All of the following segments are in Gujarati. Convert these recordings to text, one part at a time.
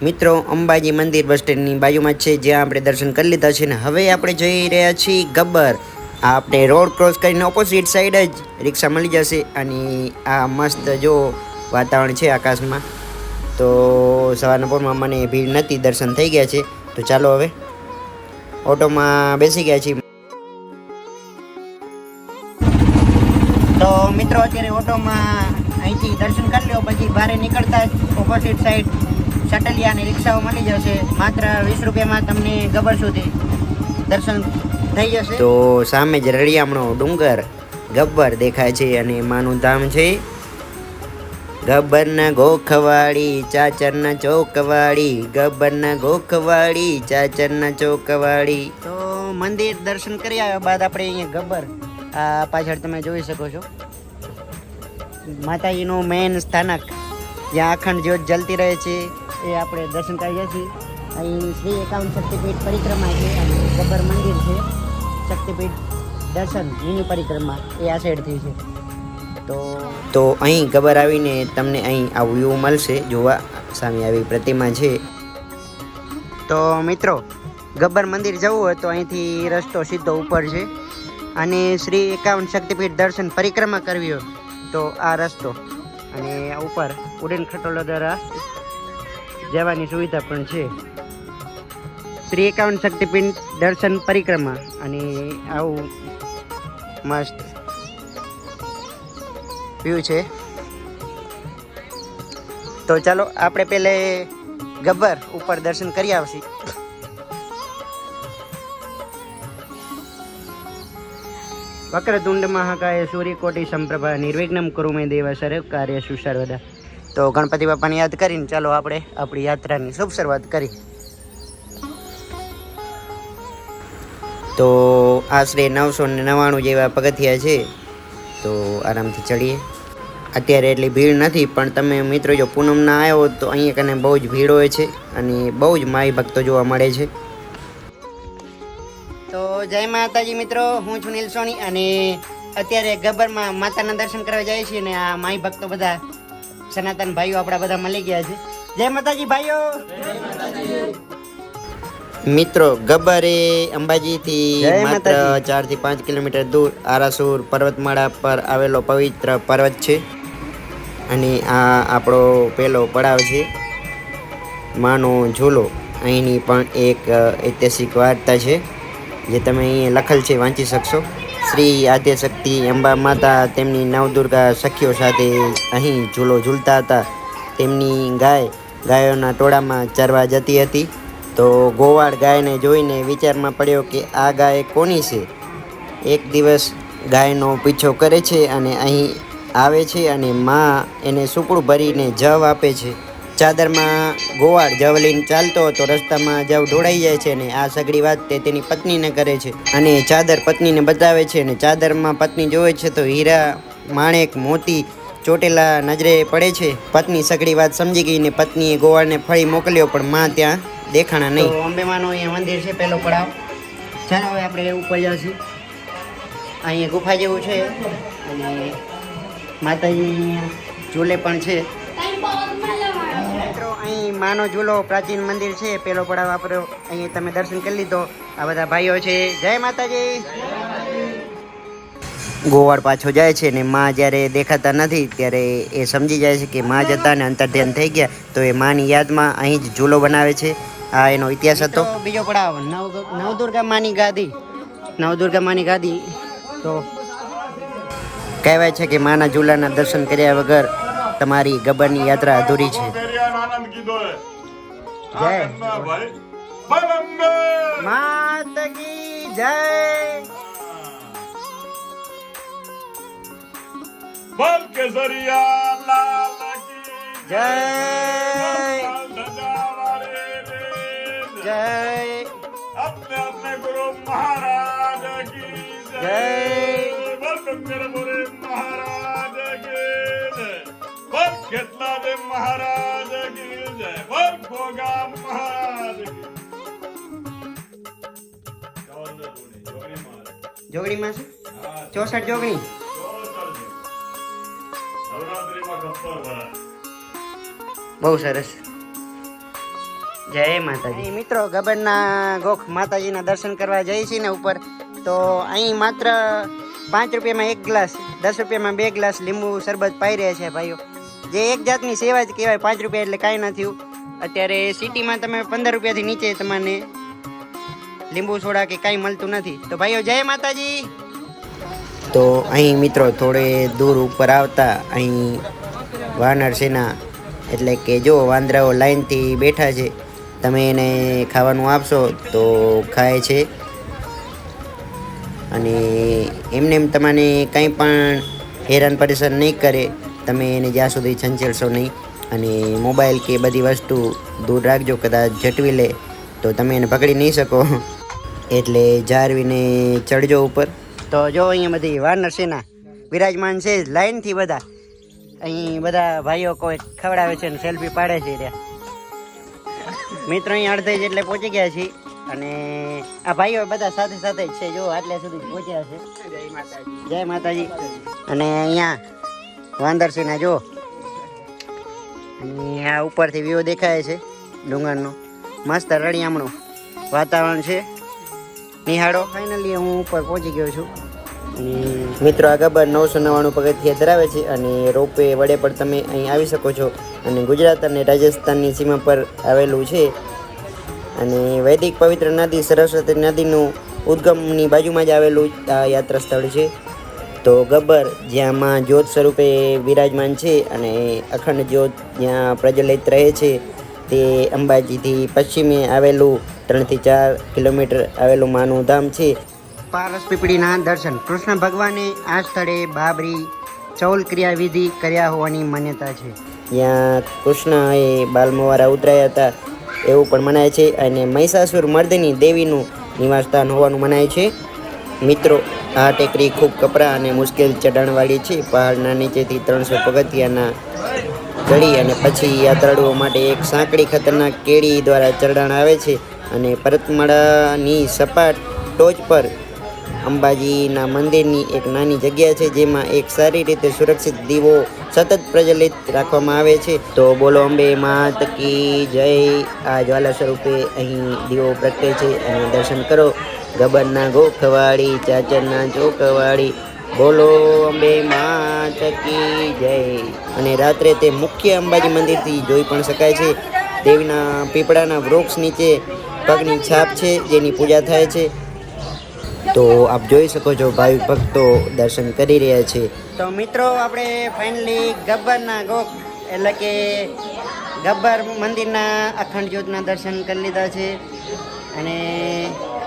મિત્રો, અંબાજી મંદિર બસ સ્ટેન્ડની બાજુમાં છે, જ્યાં આપણે દર્શન કરી લીધા છે ને હવે આપણે જઈ રહ્યા છીએ ગબ્બર. આપણે રોડ ક્રોસ કરીને ઓપોઝિટ સાઈડ જ રિક્ષા મળી જશે અને આ મસ્ત જો વાતાવરણ છે આકાશમાં, તો સવારના પોરમાં મને ભીડ નથી, દર્શન થઈ ગયા છે. તો ચાલો હવે ઓટોમાં બેસી ગયા છીએ. તો મિત્રો, અત્યારે ઓટોમાં અહીંથી દર્શન કરી લ્યો, પછી બહાર નીકળતા જ ઓપોઝિટ સાઈડ શટલિયા અને રિક્ષાઓ મળી જશે. માત્ર વીસ રૂપિયામાં તમને ગબર સુધી દર્શન થઈ જશે. તો સામે જ રળિયામણો ડુંગર ગબ્બર દેખાય છે અને માનું ધામ છે ગબ્બરના ગોખવાડી ચાચરના ચોકવાડી ગબ્બરના ગોખવાડી ચાચરના ચોકવાડી તો મંદિર દર્શન કરી આવ્યા બાદ આપણે અહીંયા ગબ્બર. આ પાછળ તમે જોઈ શકો છો. માતાજીનું મેન સ્થાનક. જ્યાં અખંડ જ્યોત જલતી રહે છે. એ આપણે દર્શન કરીએ છીએ. અહીં શ્રી એકાવન શક્તિપીઠ પરિક્રમા છે અને ગબ્બર મંદિર છે. શક્તિપીઠ દર્શન એની પરિક્રમા એ આ સાઈડથી છે. તો તો અહીં ગબર આવીને તમને અહીં આ વ્યૂ મળશે. જોવા સામે આવી પ્રતિમા છે. તો મિત્રો, ગબ્બર મંદિર જવું હોય તો અહીંથી રસ્તો સીધો ઉપર છે. અને શ્રી એકાવન શક્તિપીઠ દર્શન પરિક્રમા કરવી હોય તો આ રસ્તો. અને ઉપર ઉડેન ખટોલો દ્વારા જવાની સુવિધા પણ છે. શ્રી એકાવન શક્તિપીઠ દર્શન પરિક્રમા અને આવું મસ્ત વ્યૂ છે. તો ચાલો આપણે પહેલે ગબ્બર ઉપર દર્શન કરી આવશી. વક્રતુંડ મહાકાય સૂર્યકોટી સંપ્રભા નિર્વિઘ્નમ કરું મેં દેવ સર્વ કાર્ય સુસર્વદા. તો ગણપતિ બાપાને યાદ કરીને ચાલો આપણે આપણી યાત્રાની શુભ શરૂઆત કરી. તો આશરે નવસો ને નવ્વાણું જેવા પગથિયા છે, તો આરામથી ચડીએ. અત્યારે એટલી ભીડ નથી, પણ તમે મિત્રો જો પૂનમના આવ્યો તો અહીંયા કને બહુ જ ભીડ હોય છે અને બહુ જ માઈ ભક્તો જોવા મળે છે. તો જય માતાજી મિત્રો, હું છું નીલ સોની અને અત્યારે ગબ્બરમાં માતાના દર્શન કરવા જાય છીએ અને આ માઈ ભક્તો બધા સનાતન ભાઈઓ આપણા બધા મળી ગયા છે. જય માતાજી ભાઈઓ મિત્રો ગબ્બરે અંબાજીથી માત્ર. ચારથી પાંચ કિલોમીટર દૂર આરાસુર પર્વતમાળા પર આવેલો પવિત્ર પર્વત છે. અને આ આપણો પહેલો પડાવ છે. માનો ઝૂલો. અહીંની પણ એક ઐતિહાસિક વાર્તા છે જે તમે અહીંયા લખેલ છે વાંચી શકશો. શ્રી આદ્યશક્તિ અંબા માતા તેમની નવદુર્ગા સખીઓ સાથે અહીં ઝૂલો ઝૂલતા હતા. તેમની ગાય ગાયોના ટોળામાં ચરવા જતી હતી. તો ગોવાળ ગાયને જોઈને વિચારમાં પડ્યો કે આ ગાય કોની છે? એક દિવસ ગાયનો પીછો કરે છે અને અહીં આવે છે અને માં એને સુકડું ભરીને જવ આપે છે. ચાદરમાં ગોવાળ જવ ચાલતો હતો, રસ્તામાં જવ ઢોળાઈ જાય છે અને આ સગડી વાત તે તેની પત્નીને કરે છે. અને ચાદર પત્નીને બતાવે છે અને ચાદરમાં પત્ની જોવે છે તો હીરા માણેક મોતી ચોટેલા નજરે પડે છે. પત્ની સગડી વાત સમજી ગઈ ને પત્નીએ ગોવાળને ફળી મોકલ્યો, પણ માં ત્યાં દેખાણા નહીં. અંબેમાનું અહીંયા મંદિર છે પહેલો પડાવ. ચાલો હવે આપણે ઉપર જઈશું અહીંયા ગુફા જેવું છે. અને માતાજી ઝૂલે પણ છે. માનો ઝૂલો પ્રાચીન મંદિર છે પેલો પડાવ આપણો અહીં તમે દર્શન કરી લીધો. આ બધા ભાઈઓ છે. જય માતાજી. ગોવાળ પાછો જાય છે ને માં જ્યારે દેખાતા નથી ત્યારે એ સમજી જાય છે કે માં જતા ને અંતર્ધ્યાન થઈ ગયા તો એ માની યાદમાં અહીં જ ઝૂલો બનાવે છે. આ એનો ઇતિહાસ હતો. બીજો પડાવ. નવ નવદુર્ગા માની ગાદી. નવદુર્ગા માની ગાદી. તો કહેવાય છે કે માના ઝૂલાના દર્શન કર્યા વગર તમારી ગબરની યાત્રા અધૂરી છે. આનંદ કીધો હે જય. આનંદમાં ભાઈ બલંબે માત કી જય બલ કેસરિયા લાલ કી જય લાલ ધજા વાળે રે જય अपने अपने गुरु महाराज की जय। बल गंगर मोरे महाराज की जय बल खेतला दे महाराज की जय बल गोगा महाराज की જોગણી જોગણી મહારાજ જોગણીમાં છે હા ચોસઠ જોગણી નવરાત્રીમાં ગબ્બર ભરાય બહુ સરસ જય માતાજી મિત્રો ગબરના ગોખ માતાજીના દર્શન કરવા જઈએ છીએ ને ઉપર તો અહીં માત્ર પાંચ રૂપિયામાં એક ગ્લાસ દસ રૂપિયામાં બે ગ્લાસ લીંબુ શરબત પાઈ રહ્યા છે ભાઈઓ જે એક જાતની સેવા જ કહેવાય, પાંચ રૂપિયા એટલે કાંઈ ન થયું. અત્યારે સિટીમાં તમે પંદર રૂપિયાથી નીચે તમને લીંબુ સોડા કે કાંઈ મળતું નથી. તો ભાઈઓ, જય માતાજી! તો અહીં મિત્રો થોડે દૂર ઉપર આવતા અહીં વાનર સેના, એટલે કે જો વાંદરાઓ લાઈનથી બેઠા છે, તમે એને ખાવાનું આપશો તો ખાય છે. અને એમને એમ તમને કંઈ પણ હેરાન પરેશાન નહીં કરે. તમે એને જ્યાં સુધી છંછેડશો નહીં અને મોબાઈલ કે બધી વસ્તુ દૂર રાખજો, કદાચ જટવી લે, તો તમે એને પકડી નહીં શકો. એટલે જાળવીને ચડજો ઉપર. તો જો અહીંયા બધી વાનર સેના વિરાજમાન છે લાઈનથી બધા. અહીં બધા ભાઈઓ કોઈ ખવડાવે છે અને સેલ્ફી પાડે છે ત્યાં મિત્રો અહીં અડધે જ એટલે પહોંચી ગયા છીએ અને આ ભાઈઓ બધા સાથે સાથે જ છે, જો આટલે સુધી પહોંચ્યા છે. જય માતાજી જય માતાજી. અને અહીંયા વાંદરસિંહના જો અને આ ઉપરથી વ્યૂ દેખાય છે ડુંગરનો. મસ્ત રળિયામણું વાતાવરણ છે. નિહાળો. ફાઇનલી હું ઉપર પહોંચી ગયો છું. મિત્રો, આ ગબર નવસો નવ્વાણું પગથિયા ધરાવે છે અને રોપવે વડે પણ તમે અહીં આવી શકો છો. અને ગુજરાત અને રાજસ્થાનની સીમા પર આવેલું છે. અને વૈદિક પવિત્ર નદી સરસ્વતી નદીનું ઉદ્ગમની બાજુમાં જ આવેલું આ યાત્રા સ્થળ છે. તો ગબ્બર જ્યાં માં જ્યોત સ્વરૂપે વિરાજમાન છે અને અખંડ જ્યોત જ્યાં પ્રજ્વલિત રહે છે તે અંબાજીથી પશ્ચિમે આવેલું ત્રણથી ચાર કિલોમીટર આવેલું માનું ધામ છે. પારસ પીપળીના દર્શન. કૃષ્ણ ભગવાને આ સ્થળે બાબરી ચૌલ ક્રિયાવિધિ કર્યા હોવાની માન્યતા છે. જ્યાં કૃષ્ણએ બાલમવારા ઉતરાયા હતા એવું પણ મનાય છે અને મહિષાસુર મર્દની દેવીનું નિવાસસ્થાન હોવાનું મનાય છે. મિત્રો આ ટેકરી ખૂબ કપરા અને મુશ્કેલ ચઢાણવાળી છે. પહાડના નીચેથી ત્રણસો પગથિયાના ચડી અને પછી યાત્રાળુઓ માટે એક સાંકડી ખતરનાક કેડી દ્વારા ચઢાણ આવે છે અને પરતમાળાની સપાટ ટોચ પર અંબાજીના મંદિરની એક નાની જગ્યા છે, જેમાં એક સારી રીતે સુરક્ષિત દીવો સતત પ્રજ્વલિત રાખવામાં આવે છે. તો બોલો અંબે માત કી જય. આ જ્વાલા સ્વરૂપે અહીં દીવો પ્રગટે છે અને દર્શન કરો. ગબરના ગોખવાડી ચાચરના ચોકવાડી બોલો અંબે માત કી જય. અને રાત્રે તે મુખ્ય અંબાજી મંદિરથી જોઈ પણ શકાય છે. દેવીના પીપળાના વૃક્ષ નીચે પગની છાપ છે, જેની પૂજા થાય છે. તો આપ જોઈ શકો છો, ભાવિક ભક્તો દર્શન કરી રહ્યા છે. તો મિત્રો, આપણે ફાઇનલી ગબ્બરના ગોખ, એટલે કે ગબ્બર મંદિરના અખંડ જ્યોતના દર્શન કરી લીધા છે. અને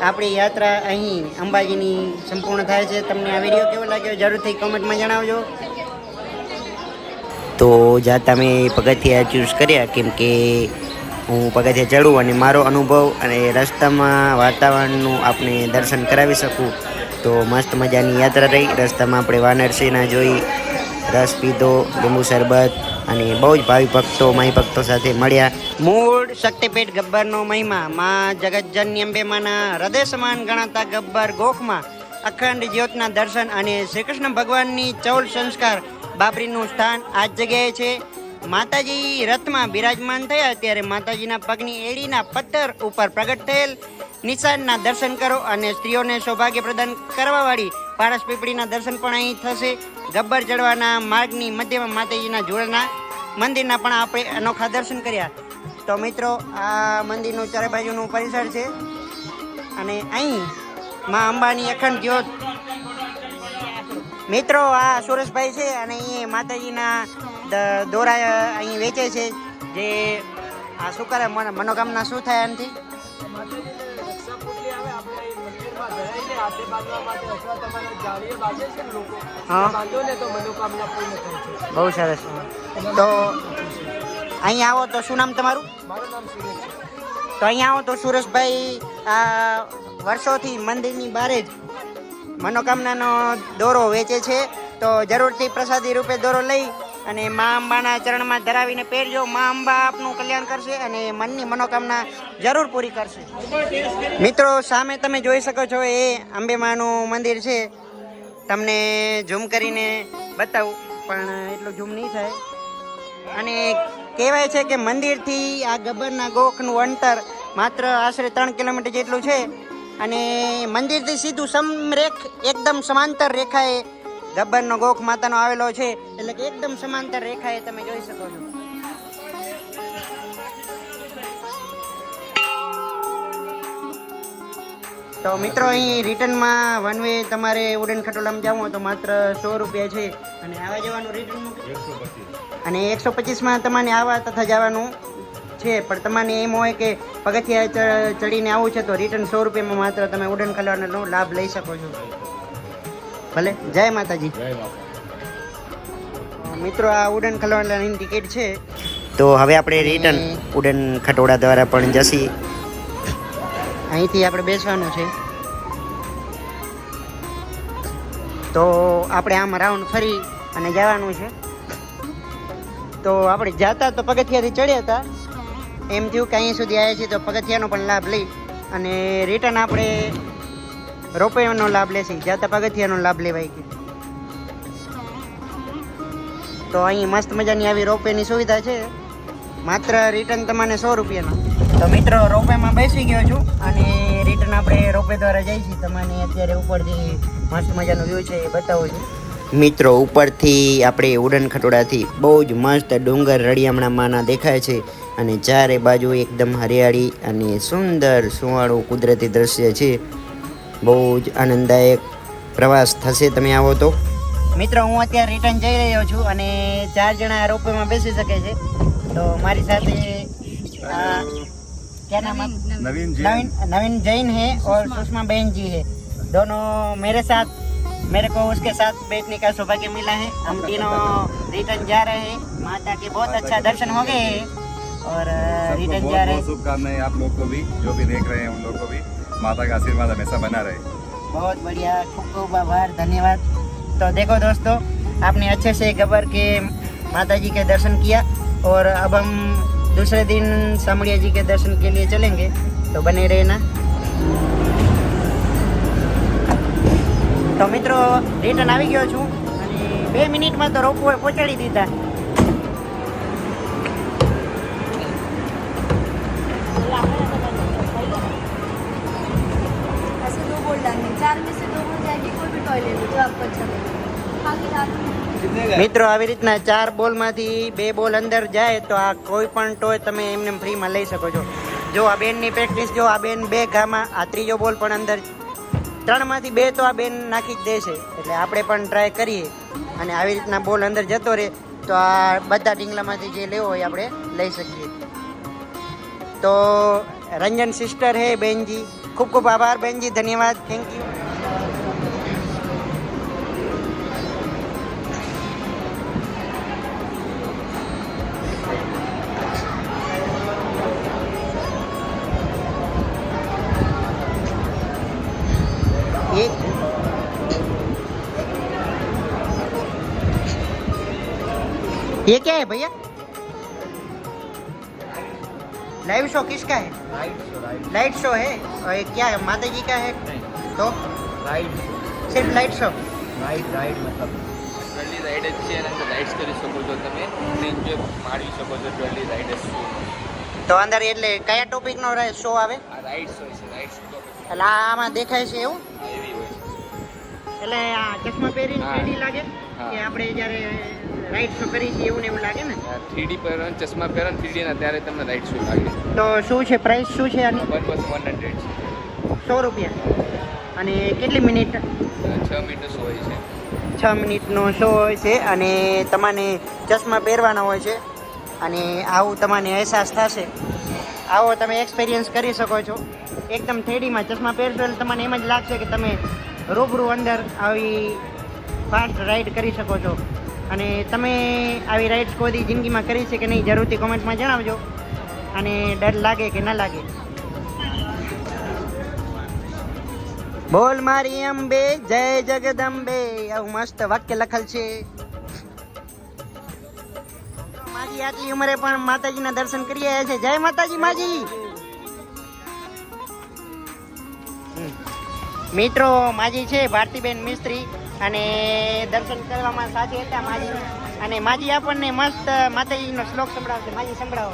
આપણી યાત્રા અહીં અંબાજીની સંપૂર્ણ થાય છે. તમને આ વીડિયો કેવો લાગ્યો જરૂરથી કોમેન્ટમાં જણાવજો. તો જ્યાં તમે પગથિયા ચૂઝ કર્યા, કેમ કે હું પગથિયા ચડું અને મારો અનુભવ અને રસ્તામાં વાતાવરણનું આપણે દર્શન કરાવી શકું. તો મસ્ત મજાની યાત્રા રહી. રસ્તામાં આપણે વાનરસીના જોઈ, રસ પીધો, લીંબુ શરબત અને બહુ જ ભાવિ ભક્તો, મહી ભક્તો સાથે મળ્યા. મૂળ શક્તિપીઠ ગબ્બરનો મહિમા, માં જગતજનની અંબેમાના હૃદય સમાન ગણાતા ગબ્બર ગોખમાં અખંડ જ્યોતના દર્શન અને શ્રી કૃષ્ણ ભગવાનની ચૌલ સંસ્કાર બાબરીનું સ્થાન આ જગ્યાએ છે. માતાજી રથમાં બિરાજમાન થયા ત્યારે માતાજીના પગની એડીના પથ્થર ઉપર પ્રગટ થયેલ નિશાનના દર્શન કરો અને સ્ત્રીઓને સૌભાગ્ય પ્રદાન કરવાવાળી પારસ પીપળીના દર્શન પણ અહીં થશે. ગબ્બર ચડવાના માર્ગની મધ્યમાં માતાજીના જોડના મંદિરના પણ આપણે અનોખા દર્શન કર્યા. તો મિત્રો, આ મંદિરનું ચારે બાજુનું પરિસર છે. અને અહીં માં અંબાની અખંડ જ્યોત. મિત્રો, આ સુરેશભાઈ છે અને એ માતાજીના દોરા અહીં વેચે છે. જે આ શું કરે મને, મનોકામના શું થાય એનાથી હા. બહુ સરસ. તો અહીં આવો તો શું નામ તમારું? તો અહીં આવો તો સુરેશભાઈ આ વર્ષોથી મંદિરની બારે જ મનોકામનાનો દોરો વેચે છે. તો જરૂરથી પ્રસાદી રૂપે દોરો લઈ અને મા અંબાના ચરણમાં ધરાવીને પહેરજો મા અંબા આપનું કલ્યાણ કરશે અને મનની મનોકામના જરૂર પૂરી કરશે. મિત્રો, સામે તમે જોઈ શકો છો, એ અંબેમાનું મંદિર છે. તમને ઝૂમ કરીને બતાવું, પણ એટલું ઝૂમ નહીં થાય. અને કહેવાય છે કે મંદિરથી આ ગબ્બરના ગોખનું અંતર માત્ર આશરે ત્રણ કિલોમીટર જેટલું છે. અને મંદિરથી સીધું સમરેખ, એકદમ સમાંતર રેખાએ ગબ્બરનો ગોખ માતાનો આવેલો છે. એટલે કે એકદમ સમાંતર રેખા એ તમે જોઈ શકો છો. તો મિત્રો, અહીં રિટર્નમાં વન વે તમારે ઉડન ખટોલામાં જવું હોય તો માત્ર સો રૂપિયા છે. અને આવા જવાનું રિટર્ન અને એકસો પચીસમાં તમારે આવા તથા જવાનું છે. પણ તમારે એમ હોય કે પગથિયા ચડીને આવવું છે તો રિટર્ન સો રૂપિયામાં માત્ર તમે ઉડન ખટોલાનો લાભ લઈ શકો છો. ભલે જય માતાજી. મિત્રો આ ઉડન ખલવાલાની ટિકિટ છે. તો હવે આપણે રિટર્ન ઉડન ખટોડા દ્વારા પણ જશી. અહીંથી આપણે બેસવાનું છે. તો આપણે આમ રાઉન્ડ ફરી અને જવાનું છે. તો આપણે જાતા તો પગથિયાથી ચડ્યા હતા. એમ થયું કે અહીં સુધી આવ્યા છીએ તો પગથિયાનો પણ લાભ લઈ. અને રિટર્ન આપણે રોપવેનો લાભ લેશે. જાતા પગથિયાનો લાભ લેવાય કે તો અહીં મસ્ત મજાની આવી રોપવેની સુવિધા છે. માત્ર રિટર્ન તમને સો રૂપિયાનો. તો મિત્રો રોપવેમાં બેસી ગયો છું અને રિટર્ન આપણે રોપવે દ્વારા જઈએ છીએ તમને અત્યારે ઉપરથી મસ્ત મજાનો વ્યૂ છે એ બતાવું છું. મિત્રો, ઉપરથી આપણે ઉડન ખટોડાથી બહુ જ મસ્ત ડુંગર રળિયામણામાંના દેખાય છે અને ચારે બાજુ એકદમ હરિયાળી અને સુંદર, સુવાળું કુદરતી દ્રશ્ય છે. બહુ જ આનંદદાયક પ્રવાસ થશે તમે આવો તો મિત્રો હું અત્યારે રિટર્ન જઈ રહ્યો છું અને ચાર જણા રોપવેમાં બેસી શકે છે તો મારી સાથે આ, क्या नाम आप नवीन जी नवीन नवीन जैन है और सुषमा बहन जी है दोनों मेरे साथ मेरे को उसके साथ बैठने का सौभाग्य मिला है हम तीनों रिटर्न जा रहे हैं माता के बहुत अच्छा दर्शन हो गए हैं और अ, सबको रिटर्न बहुत जा रहे बहुत शुभकामनाएं आप लोग को भी जो भी देख रहे हैं उन लोग को भी माता का आशीर्वाद हमेशा बना रहे बहुत बढ़िया खूब खूब आभार धन्यवाद तो देखो दोस्तों आपने अच्छे से गबर के माता जी के दर्शन किया और अब हम दूसरे दिन सामड़िया जी के दर्शन के लिए चलेंगे तो बने रहना તો મિત્રો રિટર્ન આવી ગયો છું અને બે મિનિટમાં તો રોપવે પહોંચાડી દીધા મિત્રો આવી રીતના ચાર બોલમાંથી બે બોલ અંદર જાય તો આ કોઈ પણ ટોય તમે એમને ફ્રીમાં લઈ શકો છો. જો આ બેનની પ્રેક્ટિસ જો આ બેન બે ઘામાં આ ત્રીજો બોલ પણ અંદર ત્રણમાંથી બે તો આ બેન નાખી જ દેશે. એટલે આપણે પણ ટ્રાય કરીએ. અને આવી રીતના બોલ અંદર જતો રહે તો આ બધા ટીંગલામાંથી જે લેવો હોય આપણે લઈ શકીએ. તો રંજન સિસ્ટર હે બેનજી. ખૂબ ખૂબ આભાર બેનજી ધન્યવાદ. થેન્ક યુ ये क्या है भैया लाइव शो किसका है लाइट शो है और ये क्या है माता जी का है तो રાઈડ सिर्फ लाइट शो રાઈડ રાઈડ મતલબ ટ્રોલી રાઈડ જ છે એના અંદર રાઈડ્સ કરી શકો છો તમે અને એન્જોય માણી શકો છો ટ્રોલી રાઈડ જ છે તો અંદર એટલે કયા ટોપિકનો શો આવે આ રાઈડ્સ હોય છે રાઈડ્સ તો એટલે આ આમાં દેખાય છે એવું એવી હોય છે એટલે આ ચશ્મા પહેરીને હા. 3D લાગે હા. કે આપણે જ્યારે રાઈટ શો કરી છે એવું ને એવું લાગે ને? થ્રીડી પહેરો ને ચશ્મા પહેરો થ્રીડી ના ત્યારે તમને રાઈટ શું લાગે. તો શું છે પ્રાઇસ શું છે આની? વન બસ વન હંડ્રેડ છે. સો રૂપિયા. અને કેટલી મિનિટ? છ મીટર્સ હોય છે. છ મિનિટનો શો હોય છે અને તમારે ચશ્મા પહેરવાના હોય છે. અને આવું તમને અહેસાસ થશે. આવો તમે એક્સપિરિયન્સ કરી શકો છો. એકદમ થ્રીડીમાં ચશ્મા પહેરશો એટલે તમને એમ જ લાગશે કે તમે રૂબરૂ અંદર આવી ફાસ્ટ રાઈડ કરી શકો છો. અને તમે આવી રાઇડ્સ કોઈ જિંદગીમાં કરી છે કે નહીં, જરૂરથી કોમેન્ટમાં જણાવજો. અને ડર લાગે કે ન લાગે. બોલ મારી અંબે, જય જગદંબે. આવું મસ્ત વાક્ય લખેલ છે. મારી આટલી ઉંમરે પણ માતાજીના દર્શન કરી આવ્યા છે. જય માતાજી માજી. મિત્રો, માજી છે, ભારતીબેન મિસ્ત્રી. અને દર્શન કરવામાં સાચી હતા માજી. અને માજી આપણને મસ્ત માતાજીનો શ્લોક સંભળાવશે. માજી સંભળાવો.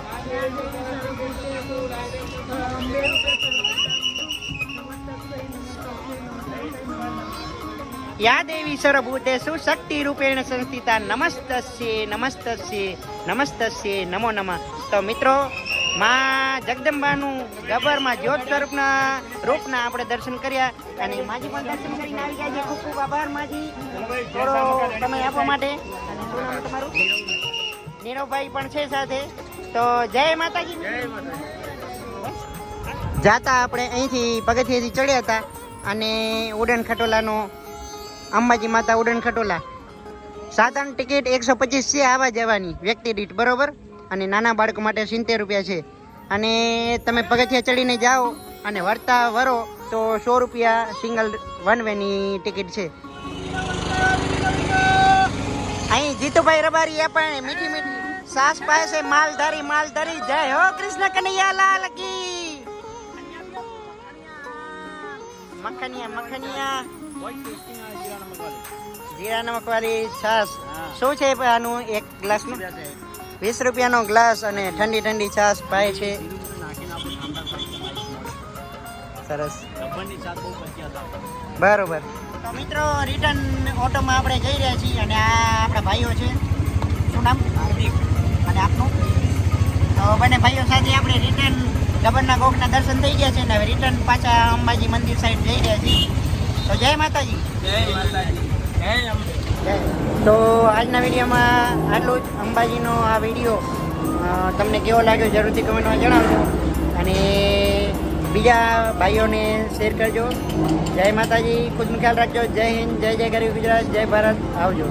યા દેવી સર્વભૂતેશુ શક્તિ રૂપેણ સંસ્થિતા નમસ્તસ્ય નમસ્તસ્ય નમસ્તસ્ય, નમો નમઃ. તો મિત્રો માં જગદંબાનું ગબરમાં જ્યોત સ્વરૂપના રૂપના આપણે દર્શન કર્યા અને માજી પણ દર્શન કરીને આવી ગયા છે. ખૂબ ખૂબ આભાર માજી. થોડો સમય આપવા માટે. અને શું નામ તમારું? નીરવભાઈ પણ છે સાથે. તો જય માતાજી. જાતા આપણે અહીંથી પગથિયેથી ચડ્યા હતા અને ઉડન ખટોલાનો અંબાજી માતા ઉડન ખટોલા. સાધારણ ટિકિટ એકસો પચીસ છે આવવા જવાની વ્યક્તિ દીઠ બરોબર? અને નાના બાળકો માટે સિત્તેર રૂપિયા છે. અને તમે પગથિયા ચડીને જાઓ અને વળતા વરો તો સો રૂપિયા સિંગલ વન વેની ટિકિટ છે. અહીં જીતુભાઈ રબારી એ પણ મીઠી મીઠી સાસ પાસે માલધારી માલધારી જય હો કૃષ્ણ કનૈયા લાલ કી. મખનિયા મખનિયા. જીરા નમક વાળી છાસ શું છે આનું એક ગ્લાસનું વીસ રૂપિયાનો ગ્લાસ અને ઠંડી ઠંડી છાશ પાય છે. સરસ. બરોબર. તો મિત્રો રિટર્ન ઓટોમાં આપણે જઈ રહ્યા છીએ અને આ આપણા ભાઈઓ છે. શું નામ? અને આપનું? તો બંને ભાઈઓ સાથે આપણે રિટર્ન ગબરના ગોખના દર્શન થઈ ગયા છે અને હવે રિટર્ન પાછા અંબાજી મંદિર સાઈડ જઈ રહ્યા છીએ. તો જય માતાજી. તો આજના વિડીયોમાં આટલું જ. અંબાજીનો આ વીડિયો તમને કેવો લાગ્યો જરૂરથી કમેન્ટમાં જણાવજો. અને બીજા ભાઈઓને શેર કરજો. જય માતાજી, ખુદનો ખ્યાલ રાખજો. જય હિન્દ, જય જય ગરીબ ગુજરાત, જય ભારત. આવજો.